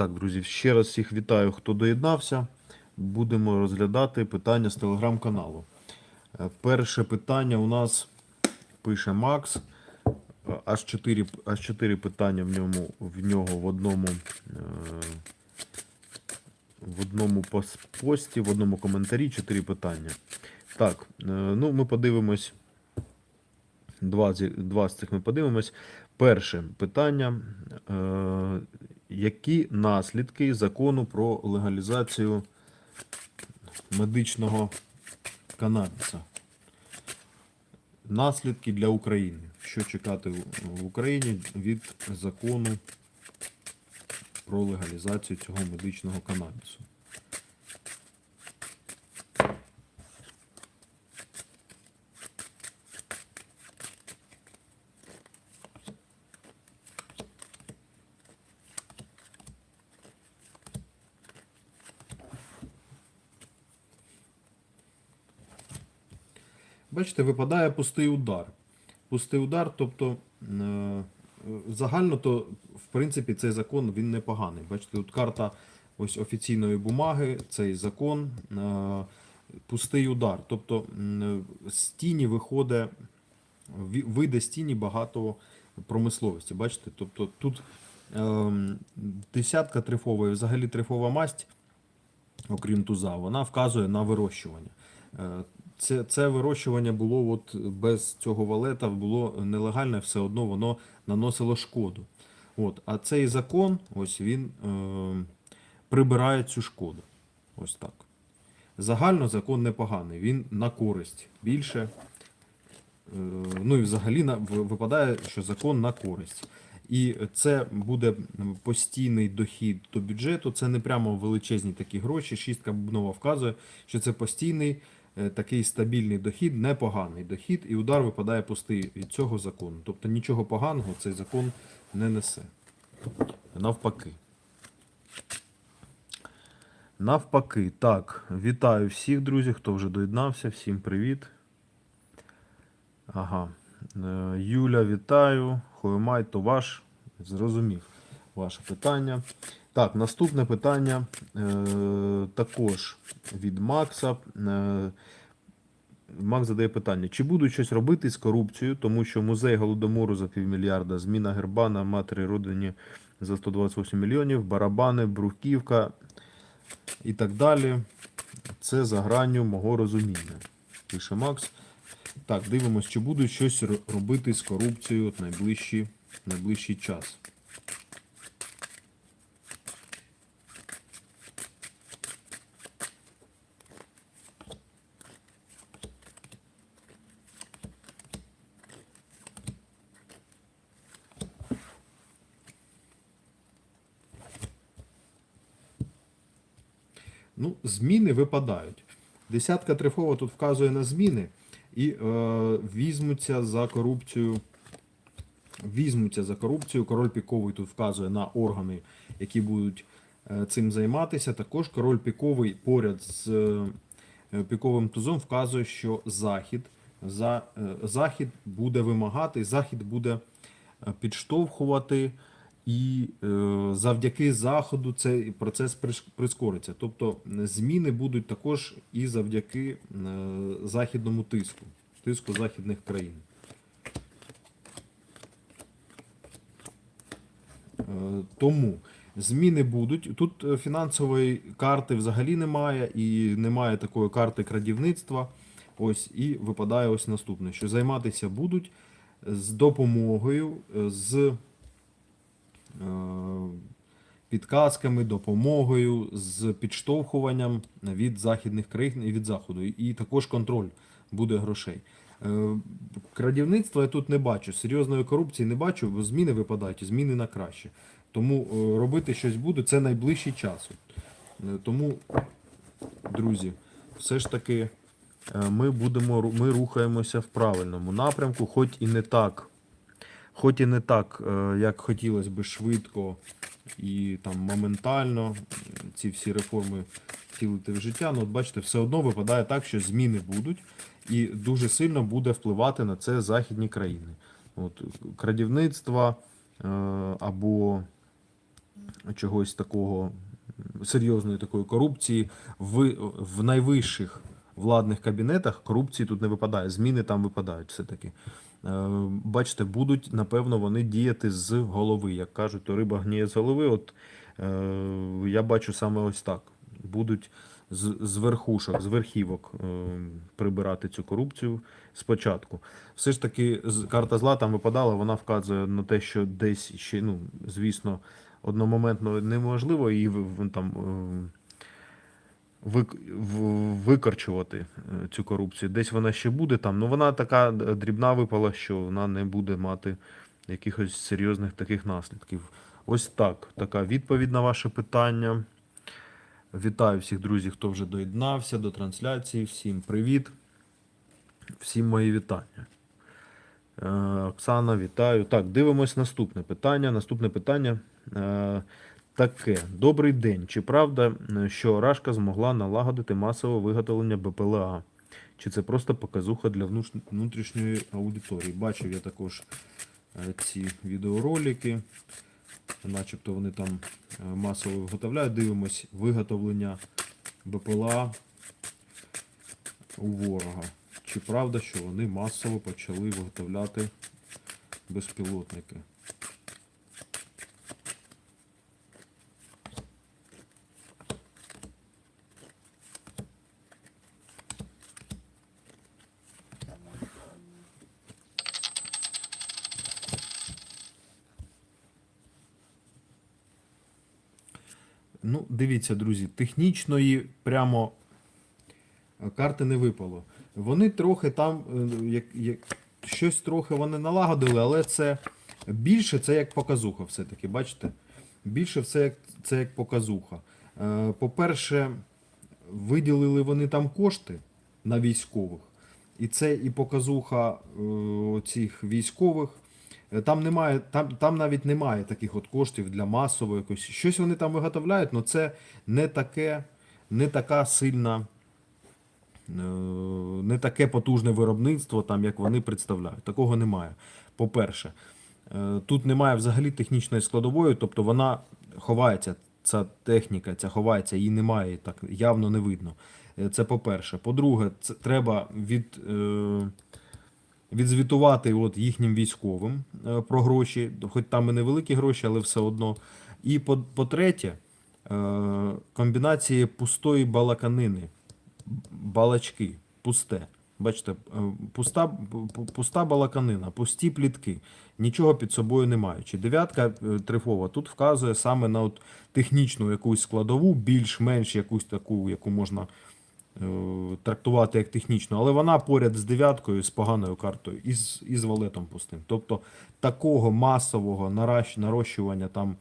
Так, друзі, ще раз всіх вітаю, хто доєднався. Будемо розглядати питання з телеграм-каналу. Е, Перше питання у нас пише Макс. Е, Аж 4, аж 4 питання в, ньому, в нього в одному, е, в одному пості, в одному коментарі 4 питання. Так, ну ми подивимось. Два, два з цих ми подивимось. Перше питання. Які наслідки закону про легалізацію медичного канабіса? Наслідки для України. Що чекати в Україні від закону про легалізацію цього медичного канабісу? Бачите, випадає пустий удар. Пустий удар, тобто е, е, загально, то в принципі цей закон він непоганий. Бачите, тут карта ось офіційної бумаги, цей закон, е, пустий удар. Тобто з тіні виходить, вийде з тіні багато промисловості. Бачите, тобто тут ем, десятка трифова і взагалі трифова масть окрім туза, вона вказує на вирощування. Це, це вирощування було от без цього валета, було нелегальне, все одно воно наносило шкоду. От, а цей закон, ось він е, прибирає цю шкоду. Ось так. Загально закон непоганий, він на користь більше. Е, Ну і взагалі на, випадає, що закон на користь. І це буде постійний дохід до бюджету. Це не прямо величезні такі гроші. Шістка бубнова вказує, що це постійний такий стабільний дохід, непоганий дохід, і удар випадає пустий від цього закону. Тобто нічого поганого цей закон не несе. Навпаки. Навпаки, так, вітаю всіх, друзі, хто вже доєднався. Всім привіт. Ага. Е, Юля, вітаю. Хоймай, то ваш. Зрозумів ваше питання. Так, наступне питання е, також від Макса. Е, Макс задає питання: чи будуть щось робити з корупцією, тому що музей голодомору за півмільярда, зміна герба на матері родині за 128 мільйонів, барабани, бруківка і так далі. Це за гранню мого розуміння. Пише Макс. Так, дивимось, чи будуть щось робити з корупцією от найближчий, найближчий час. Ну, зміни випадають. Десятка трифова тут вказує на зміни і е, візьмуться за корупцію. Візьмуться за корупцію. Король піковий тут вказує на органи, які будуть е, цим займатися. Також король піковий поряд з е, піковим тузом вказує, що захід, за, е, захід буде вимагати, захід буде е, підштовхувати, і е, завдяки заходу цей процес прискориться. Тобто зміни будуть також і завдяки е, західному тиску, тиску західних країн. Е, Тому зміни будуть. Тут фінансової карти взагалі немає, і немає такої карти крадівництва. Ось і випадає ось наступне: що займатися будуть з допомогою, з підказками, допомогою, з підштовхуванням від західних країн і від заходу. І також контроль буде грошей. Е, Крадівництва я тут не бачу, серйозної корупції не бачу, бо зміни випадають, зміни на краще. Тому е, робити щось буде це найближчий час. Е, Тому, друзі, все ж таки е, ми будемо ми рухаємося в правильному напрямку, хоч і не так, хоч і не так, е, як хотілося би швидко і там моментально ці всі реформи втілити в життя. Ну, от бачите, все одно випадає так, що зміни будуть, і дуже сильно буде впливати на це західні країни. От, крадівництва е, або чогось такого серйозної такої корупції в, в найвищих владних кабінетах корупції тут не випадає. Зміни там випадають все-таки. Е, Бачите, будуть, напевно, вони діяти з голови. Як кажуть, то риба гніє з голови. От е, я бачу саме ось так. Будуть з, з верхушок, з верхівок е, прибирати цю корупцію спочатку. Все ж таки, карта зла там випадала, вона вказує на те, що десь ще, ну, звісно, одномоментно неможливо в- там. Викорчувати е, цю корупцію. Десь вона ще буде там. Ну вона така е, дрібна випала, що вона не буде мати якихось серйозних таких наслідків. Ось так. Така відповідь на ваше питання. Вітаю всіх друзів, хто вже доєднався до трансляції. Всім привіт. Всім мої вітання. Е, Оксана, вітаю. Так, дивимось наступне питання. Наступне питання таке. Добрий день. Чи правда, е, що Рашка змогла налагодити масове виготовлення БПЛА? Чи це просто показуха для внутрішньої аудиторії? Бачив я також е, ці відеоролики. Начебто вони там е, масово виготовляють. Дивимось виготовлення БПЛА у ворога. Чи правда, що вони масово почали виготовляти безпілотники? Ну, дивіться, друзі, технічної прямо е, карти не випало. Вони трохи там, е, як, як, щось трохи вони налагодили, але це більше це як показуха все-таки, бачите? Більше все як, це як показуха. Е, По-перше, виділили вони там кошти на військових. І це і показуха цих військових. Там немає, там, там навіть немає таких от коштів для масового якось. Щось вони там виготовляють, але це не таке, не така сильна, е, не таке потужне виробництво, там, як вони представляють. Такого немає. По-перше, е, тут немає взагалі технічної складової, тобто вона ховається, ця техніка, ця ховається, її немає, так явно не видно. Е, Це по-перше. По-друге, треба від. Е, відзвітувати от їхнім військовим е, про гроші, хоч там і невеликі гроші, але все одно. І по- по-третє, е, комбінації пустої балаканини, балачки, пусте. Бачите, е, пуста, пуста балаканина, пусті плітки, нічого під собою не маючи. Дев'ятка трифова тут вказує саме на от технічну якусь складову, більш-менш якусь таку, яку можна трактувати як технічну, але вона поряд з дев'яткою, з поганою картою і з, і з валетом пустим. Тобто такого масового нарощування там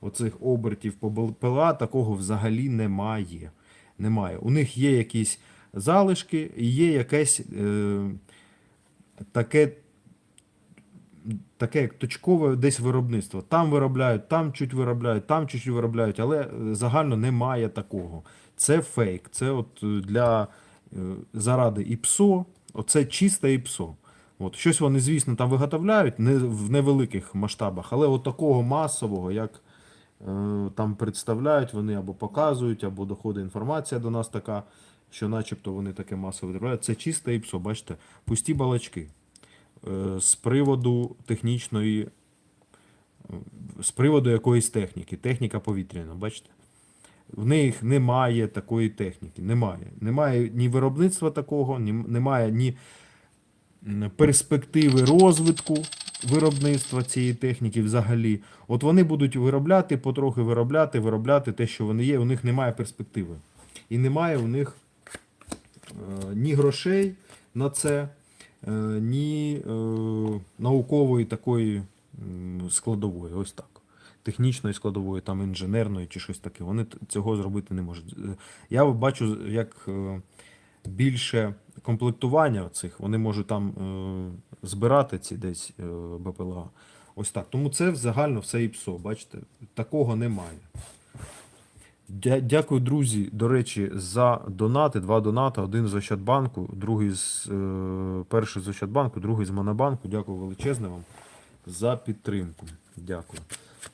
оцих обертів по БПЛА такого взагалі немає. Немає. У них є якісь залишки і є якесь е, таке. Таке як точкове десь виробництво. Там виробляють, там чуть виробляють, там чуть виробляють, але е, загально немає такого. Це фейк. Це от е, для е, заради ІПСО, оце чисте ІПСО. От, щось вони, звісно, там виготовляють не, в невеликих масштабах, але от такого масового, як е, там представляють, вони або показують, або доходить інформація до нас така, що начебто вони таке масово виробляють. Це чисте ІПСО, бачите, пусті балачки. Е, з приводу технічної, е, з приводу якоїсь техніки, техніка повітряна, бачите? В них немає такої техніки. Немає. Немає ні виробництва такого, немає ні перспективи розвитку виробництва цієї техніки взагалі. От вони будуть виробляти, потрохи виробляти, виробляти те, що вони є. У них немає перспективи. І немає у них е, ні грошей на це, е, ні е, наукової такої складової. Ось так. Технічної складової, там інженерної чи щось таке. Вони цього зробити не можуть. Е, Я бачу, як е, більше комплектування цих, вони можуть там е, збирати ці десь БПЛА. Ось так. Тому це загально все ІПСО. Бачите, такого немає. Дякую, друзі. До речі, за донати. Два донати. Один з Ощадбанку, другий з перший з Ощадбанку, другий з Монобанку. Дякую величезне вам за підтримку. Дякую.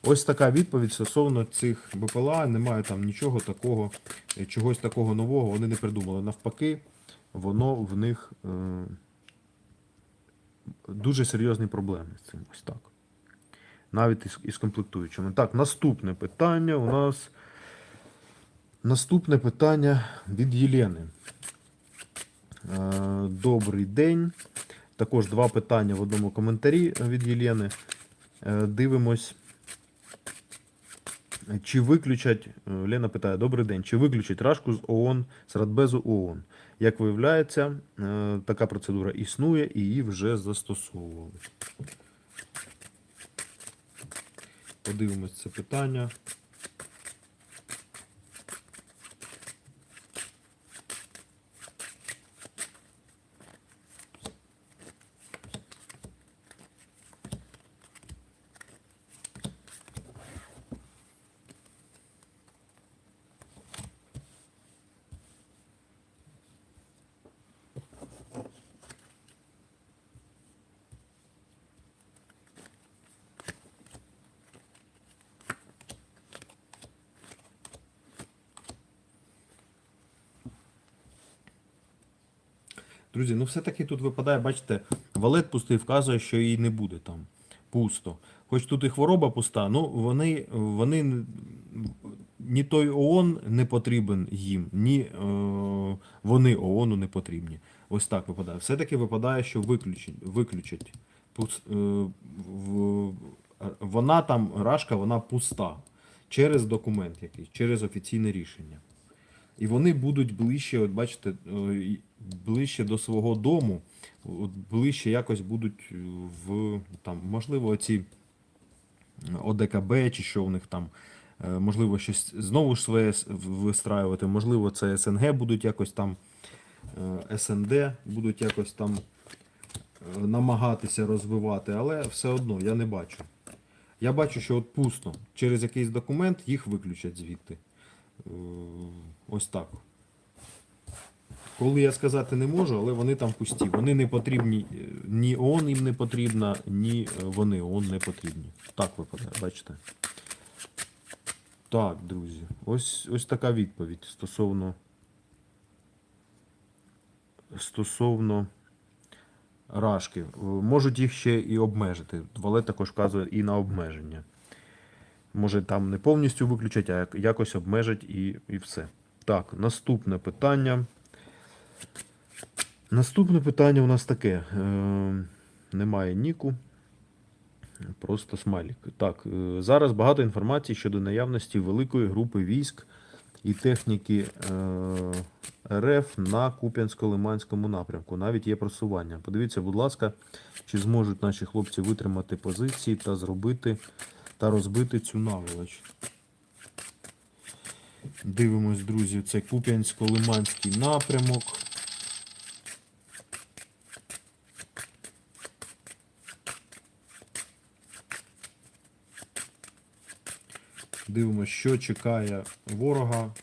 Ось така відповідь стосовно цих БПЛА. Немає там нічого такого, е, чогось такого нового вони не придумали. Навпаки, воно в них е, дуже серйозні проблеми з цим. Ось так. Навіть із, із комплектуючими. Так, наступне питання у нас. Наступне питання від Єлени. Е, Добрий день. Також два питання в одному коментарі від Єлени. Е, Дивимось. Чи виключать, е, Лена питає, добрий день, чи виключать рашку з ООН, з Радбезу ООН? Як виявляється, е, така процедура існує і її вже застосовували. Подивимось це питання. Друзі, ну все-таки тут випадає, бачите, валет пустий вказує, що її не буде там. Пусто. Хоч тут і хвороба пуста, ну вони, вони ні той ООН не потрібен їм, ні е, вони ООНу не потрібні. Ось так випадає. Все-таки випадає, що виключать. виключать. Пус, е, в, вона там, рашка, вона пуста. Через документ якийсь, через офіційне рішення. І вони будуть ближче, от бачите, е, ближче до свого дому, от ближче якось будуть в там, можливо, ці ОДКБ чи що в них там, е, можливо, щось знову ж своє вистраювати, можливо, це СНГ будуть якось там, е, СНД будуть якось там намагатися розвивати, але все одно я не бачу. Я бачу, що от пусто. Через якийсь документ їх виключать звідти. Е, Ось так. Коли я сказати не можу, але вони там пусті. Вони не потрібні, е, ні ООН їм не потрібна, ні е, вони ООН не потрібні. Так випадає, бачите? Так, друзі. Ось, ось така відповідь стосовно. Стосовно рашки. Можуть їх ще і обмежити. Валет також вказує і на обмеження. Може там не повністю виключать, а якось обмежать і, і все. Так, наступне питання. Наступне питання у нас таке. Е, немає ніку. Просто смайлік. Так, е, зараз багато інформації щодо наявності великої групи військ і техніки е, РФ на Куп'янсько-Лиманському напрямку. Навіть є просування. Подивіться, будь ласка, чи зможуть наші хлопці витримати позиції та зробити та розбити цю наволоч. Дивимось, друзі, це Куп'янсько-Лиманський напрямок. Дивимось, що чекає ворога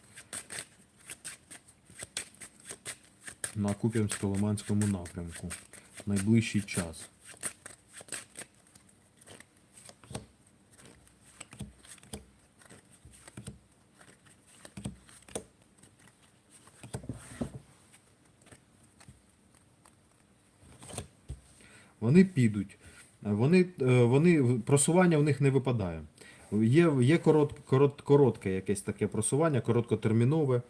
на Куп'янсько-Лиманському напрямку в найближчий час. Вони підуть. Вони, е, вони, просування в них не випадає. Є, є корот, корот, коротке якесь таке просування, короткотермінове.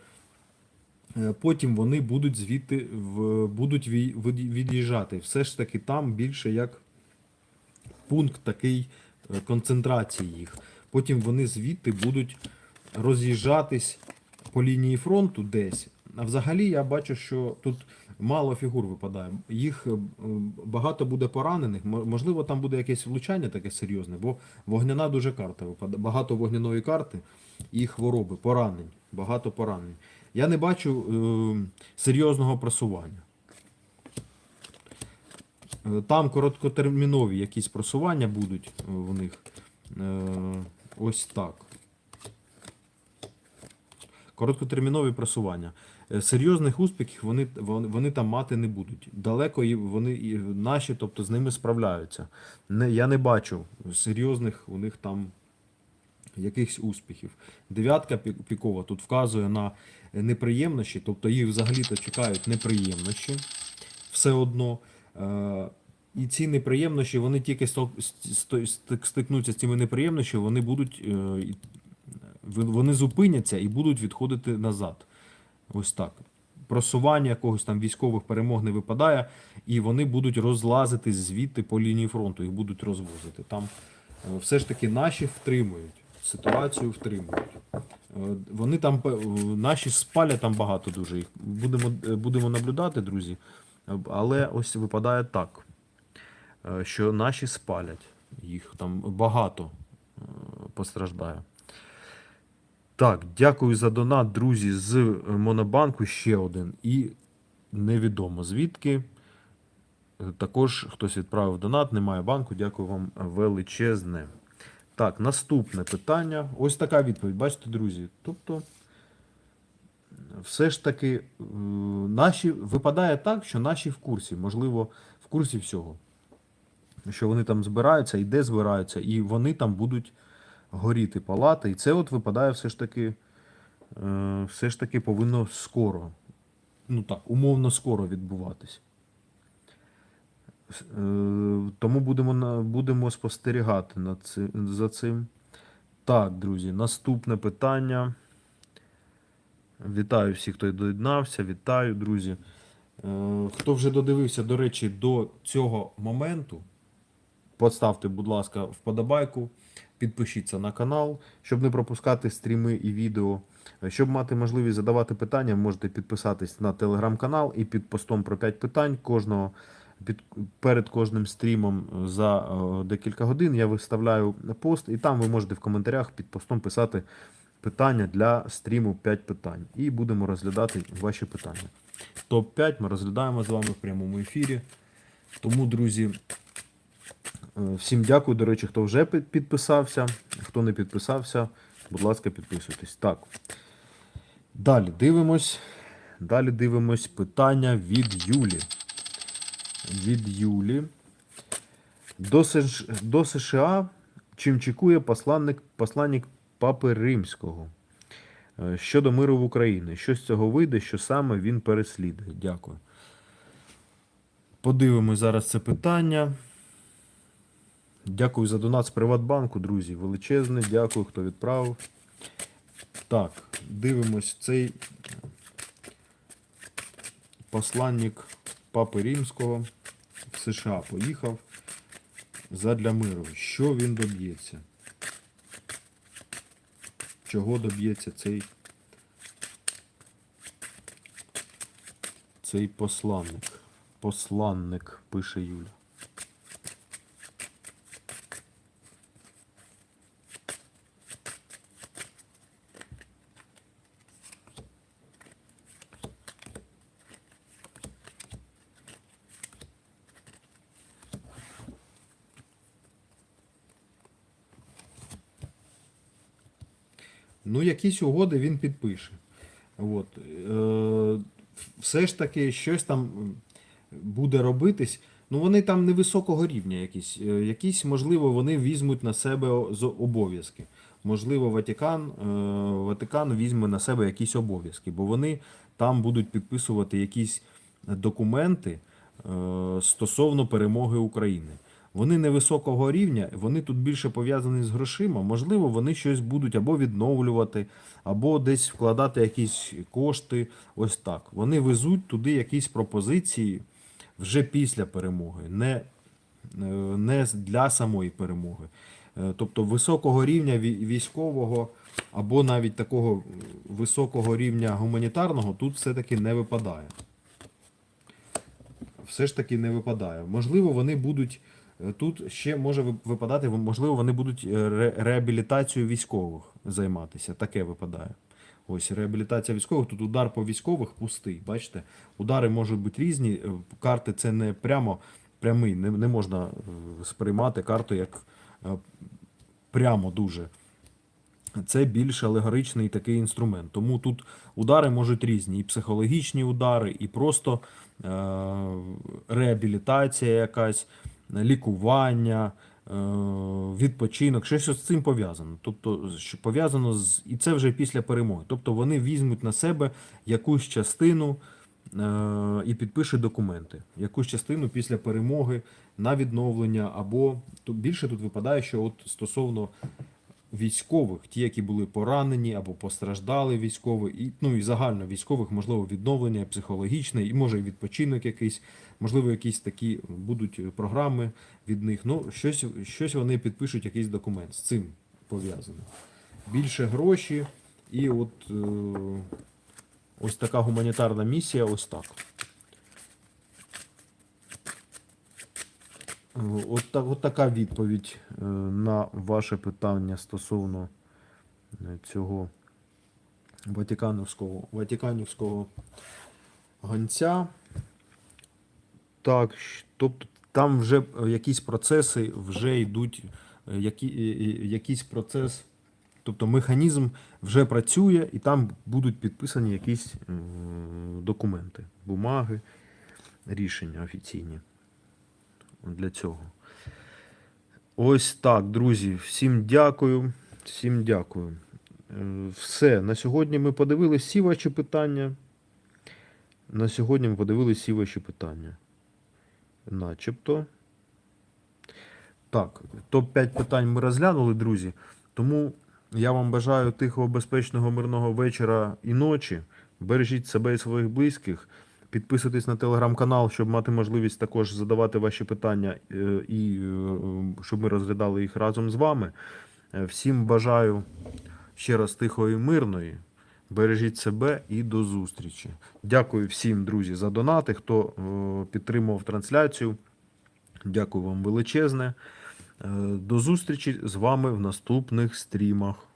Е, Потім вони будуть звідти в, будуть ві- від- від'їжджати. Все ж таки там більше як пункт такий е, концентрації їх. Потім вони звідти будуть роз'їжджатись по лінії фронту десь. А взагалі я бачу, що тут мало фігур випадає. Їх е, багато буде поранених. Можливо, там буде якесь влучання таке серйозне, бо вогняна дуже карта випадає. Багато вогняної карти і хвороби, поранень. Багато поранень. Я не бачу е, серйозного просування. Е, Там короткотермінові якісь просування будуть е, в них. Е, Ось так. Короткотермінові просування. Е, Серйозних успіхів вони, вони, вони там мати не будуть. Далеко і вони і наші, тобто з ними справляються. Не, я не бачу серйозних у них там якихось успіхів. Дев'ятка пі- пікова тут вказує на неприємності, тобто їх взагалі-то чекають неприємності все одно. Е, І ці неприємності, вони тільки стикнуться з цими неприємностями, вони будуть е, вони зупиняться і будуть відходити назад. Ось так. Просування якогось там військових перемог не випадає, і вони будуть розлазитись звідти по лінії фронту, їх будуть розвозити. Там е, все ж таки наші втримують, ситуацію втримують. Е, Вони там е, наші спалять там багато дуже їх. Будемо, будемо наблюдати, друзі. Але ось випадає так, що наші спалять їх там багато постраждає. Так, дякую за донат, друзі, з е, Монобанку ще один. І невідомо звідки. Е, Також хтось відправив донат, немає банку. Дякую вам величезне. Так, наступне питання. Ось така відповідь. Бачите, друзі. Тобто, все ж таки, е, наші випадає так, що наші в курсі, можливо, в курсі всього. Що вони там збираються і де збираються, і вони там будуть горіти палати. І це от випадає все ж таки, е, все ж таки повинно скоро, ну так, умовно скоро відбуватись. Е, Тому будемо, будемо спостерігати над ци, за цим. Так, друзі, наступне питання. Вітаю всіх, хто доєднався. Вітаю, друзі. Е, Хто вже додивився, до речі, до цього моменту, поставте, будь ласка, вподобайку, підпишіться на канал, щоб не пропускати стріми і відео. Щоб мати можливість задавати питання, можете підписатись на телеграм-канал і під постом про 5 питань кожного. Під, перед кожним стрімом за е, декілька годин я виставляю пост, і там ви можете в коментарях під постом писати питання для стріму 5 питань. І будемо розглядати ваші питання. Топ-5 ми розглядаємо з вами в прямому ефірі. Тому, друзі, всім дякую. До речі, хто вже підписався. Хто не підписався, будь ласка, підписуйтесь. Так. Далі дивимось. Далі дивимось питання від Юлі. Від Юлі. До, США, до США чим чекує посланник, посланник Папи Римського е, щодо миру в Україні? Що з цього вийде, що саме він переслідує? Дякую. Подивимось зараз це питання. Дякую за донат з Приватбанку, друзі. Величезне, дякую, хто відправив. Так, дивимось цей посланник Папи Римського в США поїхав задля миру. Що він доб'ється? Чого доб'ється цей, цей посланник? Посланник, пише Юля. Ну, якісь угоди він підпише. От. Е, все ж таки щось там буде робитись. Ну, вони там невисокого рівня якісь. Е, Якісь, можливо, вони візьмуть на себе обов'язки. Можливо, Ватикан, е, Ватикан візьме на себе якісь обов'язки, бо вони там будуть підписувати якісь документи е, стосовно перемоги України. Вони невисокого рівня, вони тут більше пов'язані з грошима. Можливо, вони щось будуть або відновлювати, або десь вкладати якісь кошти. Ось так. Вони везуть туди якісь пропозиції вже після перемоги, не, е, не для самої перемоги. Е, Тобто високого рівня військового або навіть такого високого рівня гуманітарного тут все-таки не випадає все ж таки не випадає. Можливо, вони будуть. Тут ще може випадати, можливо, вони будуть е, ре- реабілітацією військових займатися. Таке випадає. Ось реабілітація військових. Тут удар по військових пустий. Бачите, удари можуть бути різні. е, Карти це не прямо прямий. Не, не можна е, сприймати карту як прямо дуже. Це більш алегоричний такий інструмент. Тому тут удари можуть різні: і психологічні удари, і просто е- реабілітація якась, лікування, відпочинок, щось з цим пов'язано. Тобто, що пов'язано з. І це вже після перемоги. Тобто вони візьмуть на себе якусь частину е, і підпишуть документи. Якусь частину після перемоги на відновлення, або більше тут випадає, що от стосовно військових, ті, які були поранені або постраждали військові, і ну і загально військових, можливо, відновлення психологічне, і може відпочинок якийсь, можливо, якісь такі будуть програми від них. Ну, щось, щось вони підпишуть, якийсь документ з цим пов'язано. Більше гроші, і от е, ось така гуманітарна місія, ось так. От, так, от така відповідь е, на ваше питання стосовно е, цього Ватиканівського, Ватиканівського гонця. Так, тобто там вже е, якісь процеси вже йдуть, які, якийсь процес, тобто механізм вже працює, і там будуть підписані якісь документи, бумаги, рішення офіційні для цього. Ось так, друзі. Всім дякую. Всім дякую. Е, Все. На сьогодні ми подивилися всі ваші питання. На сьогодні ми подивилися всі ваші питання. Начебто. Так, топ-5 питань ми розглянули, друзі. Тому я вам бажаю тихого, безпечного, мирного вечора і ночі. Бережіть себе і своїх близьких. Підписуйтесь на телеграм-канал, щоб мати можливість також задавати ваші питання е, і е, щоб ми розглядали їх разом з вами. Е, Всім бажаю ще раз тихої, і мирної. Бережіть себе і до зустрічі. Дякую всім, друзі, за донати, хто е, підтримував трансляцію. Дякую вам величезне. Е, До зустрічі з вами в наступних стрімах.